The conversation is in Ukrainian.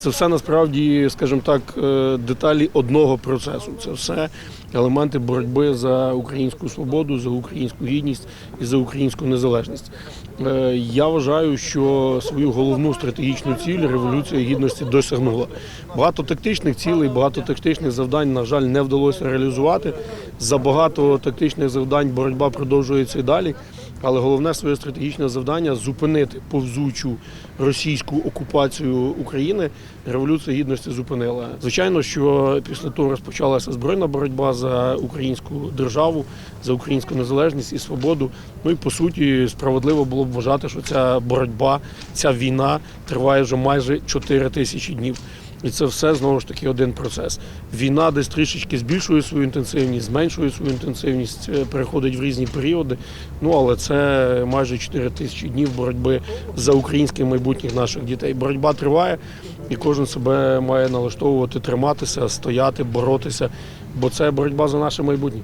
Це все насправді, скажімо так, е, деталі одного процесу. Це все елементи боротьби за українську свободу, за українську гідність і за українську незалежність. Е, Я вважаю, що свою головну стратегічну ціль революція гідності досягнула. Багато тактичних цілей, багато тактичних завдань, на жаль, не вдалося реалізувати. За багато тактичних завдань боротьба продовжується і далі. Але головне своє стратегічне завдання зупинити повзучу російську окупацію України. Революція гідності зупинила. Звичайно, що після того розпочалася збройна боротьба за українську державу, за українську незалежність і свободу. Ну і по суті, справедливо було б вважати, що ця боротьба, ця війна триває вже майже 4 тисячі днів. І це все знову ж таки один процес. Війна десь трішечки збільшує свою інтенсивність, зменшує свою інтенсивність, е, переходить в різні періоди. Ну але це майже 4 тисячі днів боротьби за українське майбутнє наших дітей. Боротьба триває, і кожен себе має налаштовувати, триматися, стояти, боротися, бо це боротьба за наше майбутнє.